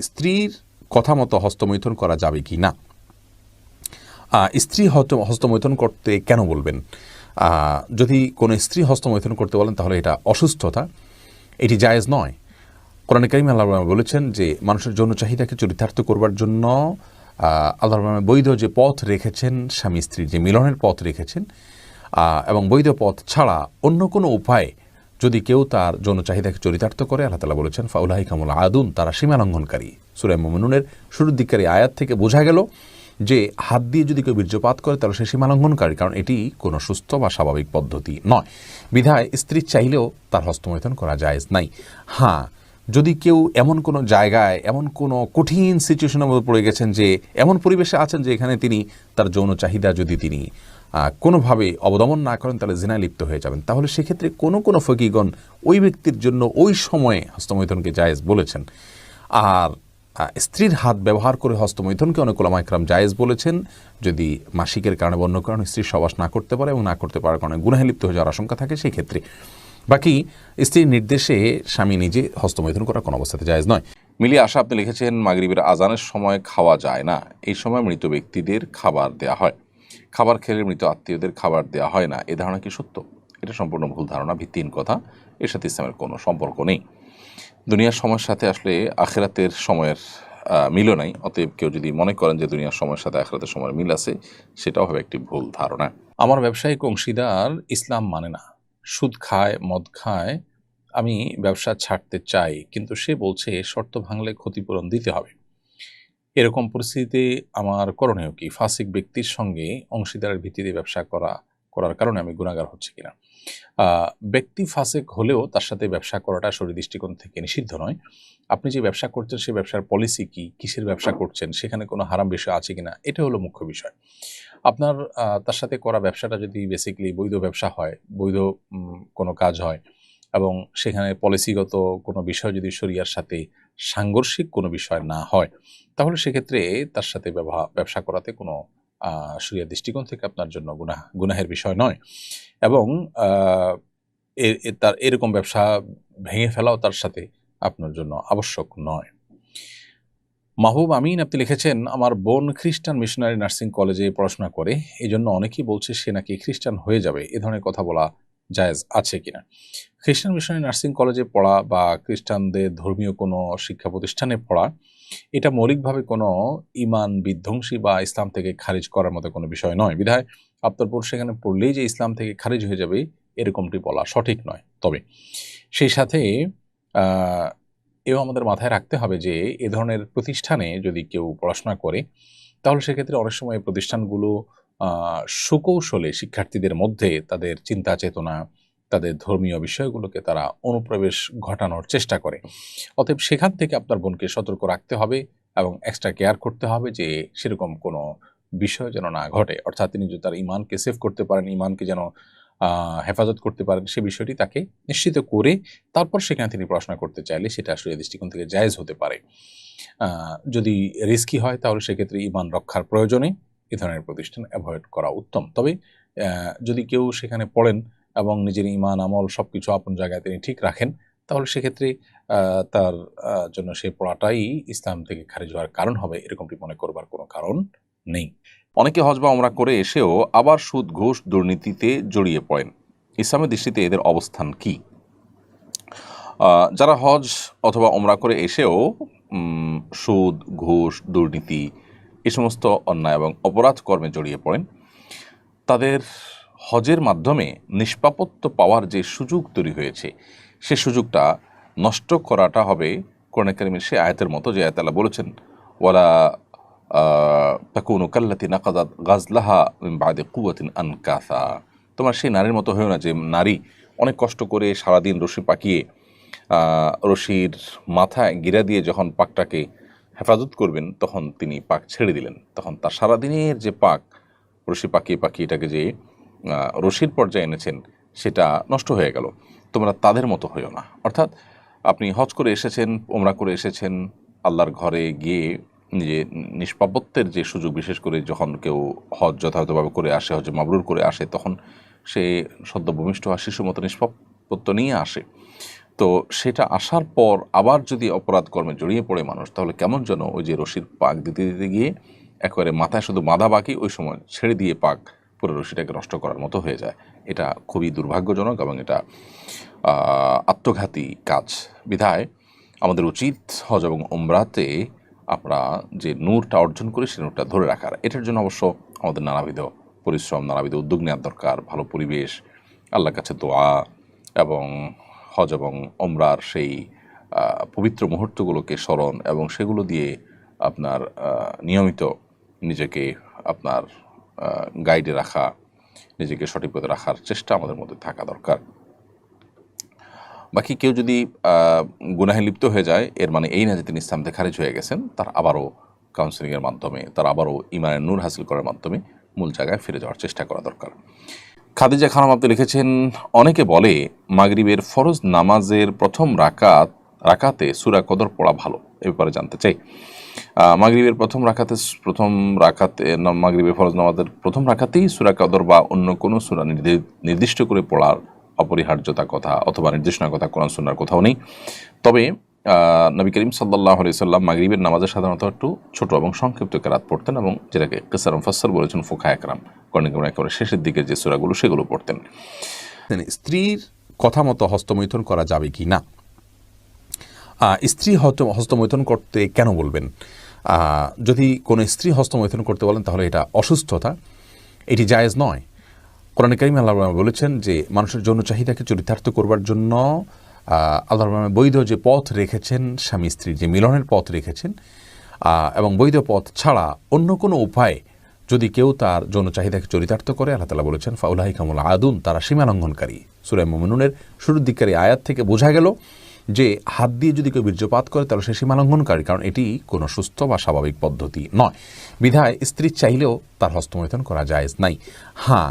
স্ত্রীর কথা মতো হস্তমৈথুন করা যাবে কি না? স্ত্রী হস্ত- হস্তমৈথুন করতে কেন বলবেন? যদি কোনো স্ত্রী হস্তমৈথন করতে বলেন তাহলে এটা অসুস্থতা। এটি জায়েজ নয়। কোরআন করিম আল্লাহ বলেছেন যে মানুষের যৌন চাহিদাকে চরিতার্থ করবার জন্য আল্লাহ রহমান বৈধ যে পথ রেখেছেন, স্বামী স্ত্রীর যে মিলনের পথ রেখেছেন এবং বৈধ পথ ছাড়া অন্য কোনো উপায়ে যদি কেউ তার যৌন চাহিদাকে চরিতার্থ করে, আল্লাহ তালা বলেছেন ফাউলাহি কামুল আদুন, তারা সীমা লঙ্ঘনকারী সুরাই মোমিনুনের শুরুর দিককার আয়াত থেকে বোঝা গেল যে হাত দিয়ে যদি কেউ বীর্যপাত করে, তাহলে সে সীমা লঙ্ঘনকারী কারণ এটি কোনো সুস্থ বা স্বাভাবিক পদ্ধতি নয়। বিধায় স্ত্রী চাইলেও তার হস্তমৈথন করা জায়েজ নাই। হ্যাঁ যদি কেউ এমন কোনো জায়গায়, এমন কোনো কঠিন সিচুয়েশনের মধ্যে পড়ে গেছেন যে, এমন পরিবেশে আছেন যে এখানে তিনি তার যৌন চাহিদা যদি তিনি কোনোভাবে অবদমন না করেন, তাহলে জিনায় লিপ্ত হয়ে যাবেন। তাহলে সেক্ষেত্রে কোনো কোনো ফকিগণ ওই ব্যক্তির জন্য ওই সময়ে হস্তমৈথনকে জায়েজ বলেছেন। আর স্ত্রীর হাত ব্যবহার করে হস্তমৈথনকে অনেক ওলামাইকরাম জায়েজ বলেছেন। যদি মাসিকের কারণে বন্য কারণে স্ত্রীর সবাস না করতে পারে এবং না করতে পারার কারণে গুনাহে লিপ্ত হয়ে যাওয়ার আশঙ্কা থাকে সেই ক্ষেত্রে বাকি স্ত্রীর নির্দেশে স্বামী নিজে হস্তমৈথুন করা কোনো অবস্থাতে জায়েজ নয়। মিলিয়ে আশা আপনি লিখেছেন, মাগরিবের আজানের সময় খাওয়া যায় না। এই সময় মৃত ব্যক্তিদের খাবার দেয়া হয়। খাবার খেলে মৃত আত্মীয়দের খাবার দেওয়া হয় না। এ ধারণা কি সত্য? এটা সম্পূর্ণ ভুল ধারণা, ভিত্তিহীন কথা। এর সাথে ইসলামের কোনো সম্পর্ক নেই। দুনিয়ার সময়ের সাথে আসলে আখেরাতের সময়ের মিলও নাই। অতএব কেউ যদি মনে করেন যে দুনিয়ার সময়ের সাথে আখেরাতের সময়ের মিল আছে, সেটাও হবে একটি ভুল ধারণা। আমার ব্যবসায়িক অংশীদার ইসলাম মানে না। সুদ খায়, মদ খায়, আমি ব্যবসা ছাড়তে চাই, কিন্তু সে বলছে শর্ত ভাঙলে ক্ষতিপূরণ দিতে হবে। এরকম পরিস্থিতিতে আমার করণীয় কি? ফাসিক ব্যক্তির সঙ্গে অংশীদারের ভিত্তিতে ব্যবসা করা, করার কারণে আমি গুণাগার হচ্ছে কিনা? ব্যক্তি ফাসেক হলেও তার সাথে ব্যবসা করাটা শরীর দৃষ্টিকোণ থেকে নিষিদ্ধ নয়। আপনি যে ব্যবসা করছেন সেই ব্যবসার পলিসি কি? কিসের ব্যবসা করছেন? সেখানে কোনো হারাম বিষয় আছে কিনা? এটা হলো মুখ্য বিষয়। আপনার তার সাথে করা ব্যবসাটা যদি বেসিক্যালি বৈধ ব্যবসা হয়, বৈধ কোনো কাজ হয় এবং সেখানে পলিসিগত কোনো বিষয় যদি শরিয়ার সাথে সাংঘর্ষিক কোনো বিষয় না হয়, তাহলে সেক্ষেত্রে তার সাথে ব্যবসা করাতে কোনো শরিয়া দৃষ্টিকোণ থেকে আপনার জন্য গুনাহ, গুনাহের বিষয় নয়। এবং তার এরকম ব্যবসা ভেঙে ফেলাও তার সাথে আপনার জন্য আবশ্যক নয়। মাহবুব আমিন, আপনি লিখেছেন, আমার বোন খ্রিস্টান মিশনারি নার্সিং কলেজে পড়াশোনা করে এই জন্য অনেকেই বলছে সে নাকি খ্রিস্টান হয়ে যাবে। এ ধরনের কথা বলা জায়েজ আছে কিনা। খ্রিস্টান মিশনারি নার্সিং কলেজে পড়া বা খ্রিস্টানদের ধর্মীয় কোনো শিক্ষা প্রতিষ্ঠানে পড়া, এটা মৌলিকভাবে কোনো ইমান বিধ্বংসী বা ইসলাম থেকে খারিজ করার মতো কোনো বিষয় নয়। বিধায় আপনার বোন সেখানে পড়লেই যে ইসলাম থেকে খারিজ হয়ে যাবে, এরকমটি বলা সঠিক নয়। তবে সেই সাথে এও আমাদের মাথায় রাখতে হবে যে, এ ধরনের প্রতিষ্ঠানে যদি কেউ পড়াশোনা করে, তাহলে সেক্ষেত্রে অনেক সময় প্রতিষ্ঠানগুলো সুকৌশলে শিক্ষার্থীদের মধ্যে তাদের চিন্তা চেতনা, তাদের ধর্মীয় বিষয়গুলোকে তারা অনুপ্রবেশ ঘটানোর চেষ্টা করে। অতএব সেখান থেকে আপনার বোনকে সতর্ক রাখতে হবে এবং এক্সট্রা কেয়ার করতে হবে যে সেরকম কোনো বিষয় যেন না ঘটে। অর্থাৎ তিনি যদি তার ইমানকে সেভ করতে পারেন, ইমানকে যেন হেফাজত করতে পারেন, সে বিষয়টি তাকে নিশ্চিত করে তারপর সেখানে তিনি পড়াশোনা করতে চাইলে সেটা আসলে দৃষ্টিকোণ থেকে জায়েজ হতে পারে। যদি রিস্কি হয় তাহলে সেক্ষেত্রে ইমান রক্ষার প্রয়োজনে এ ধরনের প্রতিষ্ঠান অ্যাভয়েড করা উত্তম। তবে যদি কেউ সেখানে পড়েন এবং নিজের ইমান, আমল সব কিছু আপন জায়গায় তিনি ঠিক রাখেন, তাহলে সেক্ষেত্রে তার জন্য সেই পড়াটাই ইসলাম থেকে খারিজ হওয়ার কারণ হবে, এরকমটি মনে করবার কোনো কারণ নেই। অনেকে হজ বা ওমরা করে এসেও আবার সুদ, ঘুষ, দুর্নীতিতে জড়িয়ে পড়েন। ইসলামের দৃষ্টিতে এদের অবস্থান কি? যারা হজ অথবা ওমরা করে এসেও সুদ, ঘুষ, দুর্নীতি এই সমস্ত অন্যায় এবং অপরাধ কর্মে জড়িয়ে পড়েন। তাদের হজের মাধ্যমে নিষ্পাপত্য পাওয়ার যে সুযোগ তৈরি হয়েছে, সে সুযোগটা নষ্ট করাটা হবে কোরআন সে আয়াতের মতো যে আয়তালা বলেছেন, ওয়ালা তাকুনু কাল্লাতি নাকাদাত গাজলাহা বাদে কুয়াতিন আনকাসা। তোমার সেই নারীর মতো হয়েও না যে নারী অনেক কষ্ট করে সারাদিন রশি পাকিয়ে রশির মাথায় গিরা দিয়ে যখন পাকটাকে হেফাজত করবেন, তখন তিনি পাক ছেড়ে দিলেন। তখন তার সারাদিনের যে পাক, রশি পাকিয়ে পাকিয়ে এটাকে যে রশির পর্যায়ে এনেছেন, সেটা নষ্ট হয়ে গেল। তোমরা তাদের মতো হইও না। অর্থাৎ আপনি হজ করে এসেছেন ওমরা করে এসেছেন, আল্লাহর ঘরে গিয়ে যে নিষ্পাপত্বের যে সুযোগ, বিশেষ করে যখন কেউ হজ যথাযথভাবে করে আসে, হজ মাবরুর করে আসে, তখন সে সদ্য ভূমিষ্ঠ হওয়া শিশুর মতো নিষ্পাপত্য নিয়ে আসে। তো সেটা আসার পর আবার যদি অপরাধ কর্মে জড়িয়ে পড়ে মানুষ, তাহলে কেমন যেন ওই যে রশির পাক দিতে দিতে গিয়ে একবারে মাথায় শুধু বাঁধা বাকি ওই সময় ছেড়ে দিয়ে পাক পুরো রশিটাকে নষ্ট করার মতো হয়ে যায়। এটা খুবই দুর্ভাগ্যজনক এবং এটা আত্মঘাতী কাজ। বিধায় আমাদের উচিত হজ এবং ওমরাতে আমরা যে নূরটা অর্জন করি, সেই নূরটা ধরে রাখার। এটার জন্য অবশ্য আমাদের নানাবিধ পরিশ্রম, নানাবিধ উদ্যোগ নেওয়ার দরকার। ভালো পরিবেশ, আল্লাহর কাছে দোয়া এবং হজ এবং ওমরার সেই পবিত্র মুহূর্তগুলোকে স্মরণ এবং সেগুলো দিয়ে আপনার নিয়মিত নিজেকে আপনার গাইডে রাখা, নিজেকে সঠিক পথে রাখার চেষ্টা আমাদের মধ্যে থাকা দরকার। বাকি কেউ যদি গুনাহে লিপ্ত হয়ে যায়, এর মানে এই না যে তিনি ইসলাম খারিজ হয়ে গেছেন, তার আবারও কাউন্সিলিংয়ের মাধ্যমে, তার আবারও ইমানের নূর হাসিল করার মাধ্যমে মূল জায়গায় ফিরে যাওয়ার চেষ্টা করা দরকার। খাদিজা খানম আপনি লিখেছেন অনেকে বলে মাগরিবের ফরজ নামাজের প্রথম রাকাত রাকাতে সুরা কদর পড়া ভালো এ ব্যাপারে জানতে চাই। মাগরিবের প্রথম রাকাতে প্রথম রাকাতে না, মাগরিবের ফরজ নামাজের প্রথম রাখাতেই সুরা কদর বা অন্য কোনো সুরা নির্দি- নির্দিষ্ট করে পড়ার অপরিহার্যতা কথা অথবা নির্দেশনার কথা কোরআন সুন্নার কোথাও নেই। তবে নবী করিম সাল্লাহ সাল্লাম মাগরিবের নামাজে সাধারণত একটু ছোট এবং সংক্ষিপ্ত কেরাত পড়তেন এবং যেটাকে কেসার ফসর বলেছেন ফোখা একরাম কর্ণিক একেবারে শেষের দিকের যে সুরাগুলো, সেগুলো পড়তেন। স্ত্রীর কথা মতো হস্তমৈথন করা যাবে কি না? স্ত্রী হস্তমৈথুন করতে কেন বলবেন? যদি কোনো স্ত্রী হস্তমৈথন করতে বলেন, তাহলে এটা অসুস্থতা, এটি জায়েজ নয়। কোরআন করিম আল্লাহ বলেছেন যে, মানুষের যৌন চাহিদাকে চরিতার্থ করবার জন্য আল্লাহ বৈধ যে পথ রেখেছেন স্বামী স্ত্রীর যে মিলনের পথ রেখেছেন এবং বৈধ পথ ছাড়া অন্য কোনো উপায়ে যদি কেউ তার যৌন চাহিদাকে চরিতার্থ করে, আল্লাহ তালা বলেছেন ফাউলাহি কামুল আদুন, তারা সীমা লঙ্ঘনকারী। সুরাই মোমিনুনের শুরুর দিককারী আয়াত থেকে বোঝা গেল যে হাত দিয়ে যদি কেউ বীর্যপাত করে, তাহলে সে সীমা লঙ্ঘনকারী, কারণ এটি কোনো সুস্থ বা স্বাভাবিক পদ্ধতি নয়। বিধায় স্ত্রী চাইলেও তার হস্তমৈথন করা যায় নাই। হ্যাঁ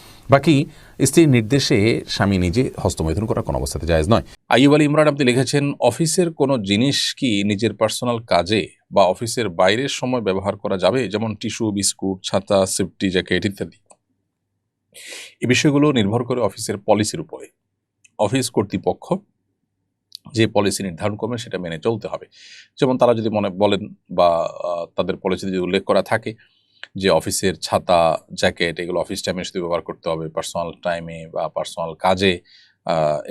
বাকি স্ত্রীর নির্দেশে স্বামী নিজে হস্তমৈথুন করা কোনো অবস্থাতে জায়েজ নয়। আইয়ুব আলী ইমরান আপনি লিখেছেন, অফিসের কোনো জিনিস কি নিজের পার্সোনাল কাজে বা অফিসের বাইরের সময় ব্যবহার করা যাবে? যেমন টিস্যু, বিস্কুট, ছাতা, সেফটি জ্যাকেট ইত্যাদি। এই বিষয়গুলো নির্ভর করে অফিসের পলিসির উপরে। অফিস কর্তৃপক্ষ যে পলিসি নির্ধারণ করবেন সেটা মেনে চলতে হবে। যেমন তারা যদি মনে বলেন বা তাদের পলিসিতে যদি উল্লেখ করা থাকে যে অফিসের ছাতা জ্যাকেট এগুলো অফিস টাইমে শুধু ব্যবহার করতে হবে। পার্সোনাল টাইমে বা পার্সোনাল কাজে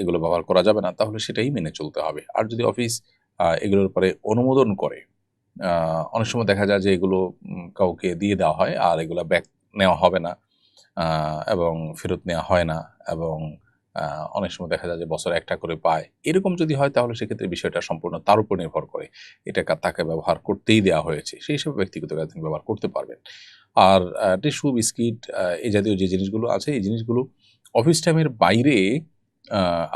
এগুলো ব্যবহার করা যাবে না। তাহলে সেটাই মেনে চলতে হবে। আর যদি অফিস এগুলোর পরে অনুমোদন করে অনেক সময় দেখা যায় যে এগুলো কাউকে দিয়ে দেওয়া হয় আর এগুলো ব্যাক নেওয়া হবে না এবং ফেরত নেওয়া হয় না এবং অনেক সময় দেখা যায় যে বছরে একটা করে পায়। এরকম যদি হয় তাহলে সেক্ষেত্রে বিষয়টা সম্পূর্ণ তার উপর নির্ভর করে। এটা তাকে ব্যবহার করতেই দেওয়া হয়েছে। সেই হিসেবে ব্যক্তিগত কাজে তিনি ব্যবহার করতে পারবেন। আর টিস্যু, বিস্কিট এই জাতীয় যে জিনিসগুলো আছে, এই জিনিসগুলো অফিস টাইমের বাইরে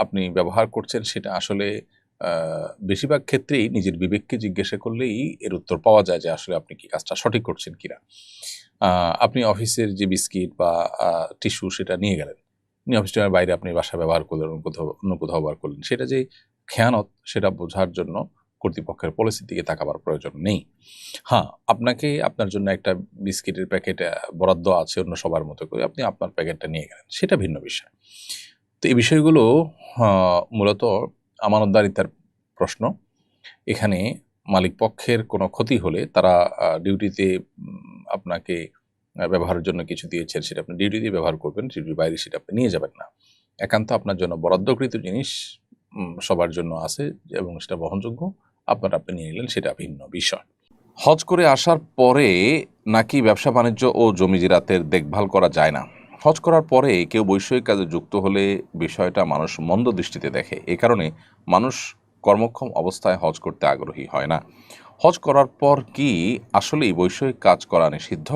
আপনি ব্যবহার করছেন সেটা আসলে বেশিরভাগ ক্ষেত্রেই নিজের বিবেককে জিজ্ঞাসা করলেই এর উত্তর পাওয়া যায় যে আসলে আপনি কি কাজটা সঠিক করছেন কিনা। আপনি অফিসের যে বিস্কিট বা টিস্যু সেটা নিয়ে গেলেন। নিয়ে অফিস টাইমের বাইরে আপনি বাসা ব্যবহার করলেন, অন্য কোথাও অন্য কোথাও ব্যবহার করলেন। সেটা যে খেয়ানত, সেটা বোঝার জন্য কর্তৃপক্ষের পলিসির দিকে তাকাবার প্রয়োজন নেই। হ্যাঁ আপনাকে আপনার জন্য একটা বিস্কিটের প্যাকেট বরাদ্দ আছে অন্য সবার মতো করে, আপনি আপনার প্যাকেটটা নিয়ে গেলেন। সেটা ভিন্ন বিষয়। তো এই বিষয়গুলো মূলত আমানতদারিতার প্রশ্ন। এখানে মালিক পক্ষের কোনো ক্ষতি হলে তারা ডিউটিতে আপনাকে ব্যবহারের জন্য কিছু দিয়েছেন, সেটা আপনি ডিউটি দিয়ে ব্যবহার করবেন ডিউটির বাইরে সেটা আপনি নিয়ে যাবেন না। একান্ত আপনার জন্য বরাদ্দকৃত জিনিস সবার জন্য আছে এবং সেটা বহনযোগ্য, আপনার আপনি নিয়ে নিলেন, সেটা ভিন্ন বিষয়। হজ করে আসার পরে নাকি ব্যবসা বাণিজ্য ও জমি জিরাতের দেখভাল করা যায় না? হজ করার পরে কেউ বৈষয়িক কাজে যুক্ত হলে বিষয়টা মানুষ মন্দ দৃষ্টিতে দেখে। এই কারণে মানুষ কর্মক্ষম অবস্থায় হজ করতে আগ্রহী হয় না। হজ করার পর কি আসলেই বৈষয়িক কাজ করা নিষিদ্ধ?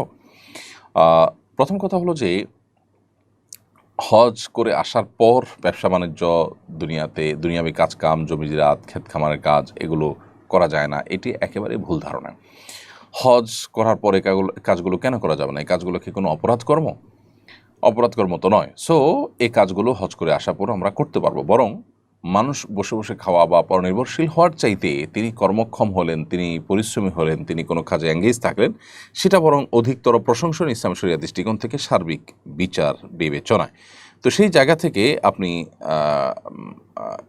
প্রথম কথা হলো যে, হজ করে আসার পর ব্যবসা বাণিজ্য দুনিয়াতে, দুনিয়াবি কাজ কাম জমি জিরাত, ক্ষেত খামারের কাজ এগুলো করা যায় না। এটি একেবারে ভুল ধারণা। হজ করার পরে কাজগুলো কেন করা যাবে না? এই কাজগুলো কি কোনো অপরাধ কর্ম অপরাধ কর্ম তো নয়। সো এই কাজগুলো হজ করে আসার পর আমরা করতে পারব। বরং মানুষ বসে বসে খাওয়া বা পরনির্ভরশীল হওয়ার চাইতে তিনি কর্মক্ষম হলেন, তিনি পরিশ্রমী হলেন, তিনি কোনো কাজে এঙ্গেজ থাকলেন, সেটা বরং অধিকতর প্রশংসন ইসলাম শরিয়া দৃষ্টিকোণ থেকে সার্বিক বিচার বিবেচনায়। তো সেই জায়গা থেকে আপনি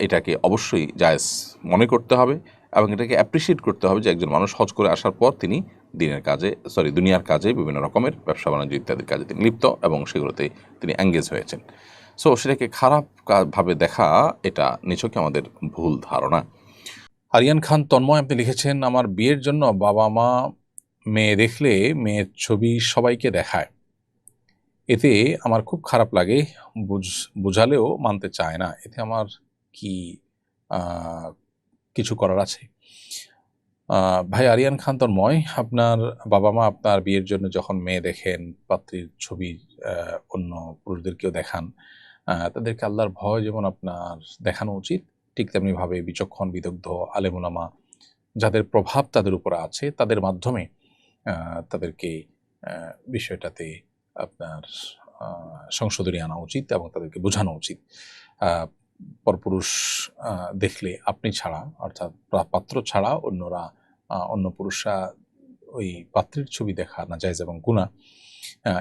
এটাকে অবশ্যই জায়েজ মনে করতে হবে এবং এটাকে অ্যাপ্রিসিয়েট করতে হবে যে একজন মানুষ হজ করে আসার পর তিনি দিনের কাজে সরি দুনিয়ার কাজে বিভিন্ন রকমের ব্যবসা বাণিজ্য ইত্যাদির কাজে তিনি লিপ্ত এবং সেগুলোতে তিনি এঙ্গেজ হয়েছেন। সো সেটাকে খারাপ ভাবে দেখা, এটা নিছকে আমাদের ভুল ধারণা। আরিয়ান খান তন্ময়, আপনি লিখেছেন, আমার বিয়ের জন্য বাবা মা, মেয়ে দেখলে মেয়ের ছবি সবাইকে দেখায়। এতে আমার খুব খারাপ লাগে, বুঝ, বোঝালেও মানতে চায় না। এতে আমার কি কিছু করার আছে? ভাই আরিয়ান খান তন্ময়, আপনার বাবা মা আপনার বিয়ের জন্য যখন মেয়ে দেখেন, পাত্রীর ছবি অন্য পুরুষদেরকেও দেখান তাদেরকে আল্লাহর ভয় যেমন আপনার দেখানো উচিত, ঠিক তেমনিভাবে বিচক্ষণ, বিদগ্ধ আলেমুলামা যাদের প্রভাব তাদের উপরে আছে, তাদের মাধ্যমে তাদেরকে বিষয়টাতে আপনার সংশোধনী আনা উচিত এবং তাদেরকে বোঝানো উচিত। পরপুরুষ দেখলে আপনি ছাড়া, অর্থাৎ পাত্র ছাড়া অন্যরা অন্য পুরুষরা ওই পাত্রের ছবি দেখা না যায় এবং গুণা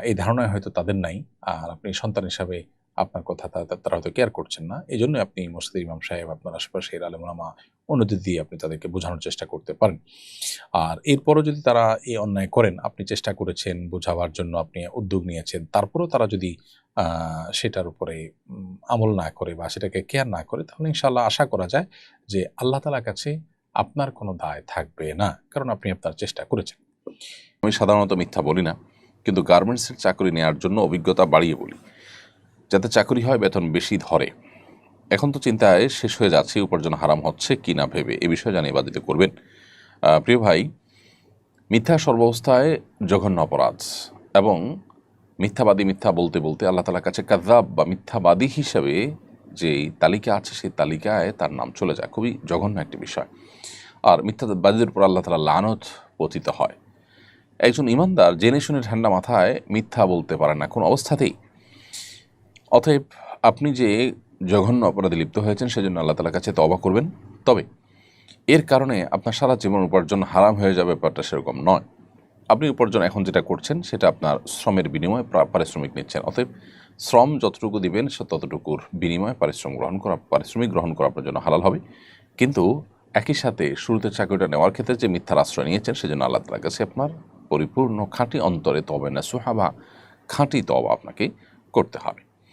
এই ধারণায় হয়তো তাদের নাই। আর আপনি সন্তান হিসাবে আপনার কথা তারা হয়তো কেয়ার করছেন না। এই জন্য আপনি মসজিদের ইমাম সাহেব, আপনার আশেপাশের আলেমুলামা অন্যদের দিয়ে আপনি তাদেরকে বোঝানোর চেষ্টা করতে পারেন। আর এরপরও যদি তারা এই অন্যায় করেন, আপনি চেষ্টা করেছেন বোঝাবার জন্য আপনি উদ্যোগ নিয়েছেন, তারপরেও তারা যদি সেটার উপরে আমল না করে বা সেটাকে কেয়ার না করে, তাহলে ইনশাল্লাহ আশা করা যায় যে আল্লাহ তালার কাছে আপনার কোনো দায় থাকবে না, কারণ আপনি আপনার চেষ্টা করেছেন। আমি সাধারণত মিথ্যা বলি না, কিন্তু গার্মেন্টসের চাকরি নেওয়ার জন্য অভিজ্ঞতা বাড়িয়ে বলি। যাতে চাকরি হয়, বেতন বেশি ধরে। এখন তো চিন্তায় শেষ হয়ে যাচ্ছে, উপার্জন হারাম হচ্ছে কি না ভেবে। এ বিষয়ে জানিয়ে বাদিত করবেন। প্রিয় ভাই, মিথ্যা সর্বাবস্থায় জঘন্য অপরাধ এবং মিথ্যাবাদী মিথ্যা বলতে বলতে আল্লাহ তালার কাছে কাজাব বা মিথ্যাবাদী হিসাবে যেই তালিকা আছে, সেই তালিকায় তার নাম চলে যায়। খুবই জঘন্য একটি বিষয়। আর মিথ্যাবাদীদের উপর আল্লাহ তালা লানত পতিত হয়। একজন ইমানদার জেনে শুনে ঠান্ডা মাথায় মিথ্যা বলতে পারে না। কোনো অবস্থাতেই অতএব আপনি যে জঘন্য অপরাধে লিপ্ত হয়েছেন, সেজন্য আল্লাহ তালার কাছে তবা করবেন। তবে এর কারণে আপনার সারা জীবন উপার্জন হারাম হয়ে যাবে ব্যাপারটা সেরকম নয়। আপনি উপার্জন এখন যেটা করছেন, সেটা আপনার শ্রমের বিনিময়ে পারিশ্রমিক নিচ্ছেন। অতএব শ্রম যতটুকু দিবেন, সে ততটুকুর বিনিময়ে পারিশ্রম গ্রহণ করা পারিশ্রমিক গ্রহণ করা আপনার জন্য হালাল হবে। কিন্তু একই সাথে শুরুতে চাকরিটা নেওয়ার ক্ষেত্রে যে মিথ্যার আশ্রয় নিয়েছেন, সেজন্য আল্লাহ তালার কাছে আপনার পরিপূর্ণ খাঁটি অন্তরে তবে না সুহাবা খাঁটি তবা আপনাকে করতে হবে।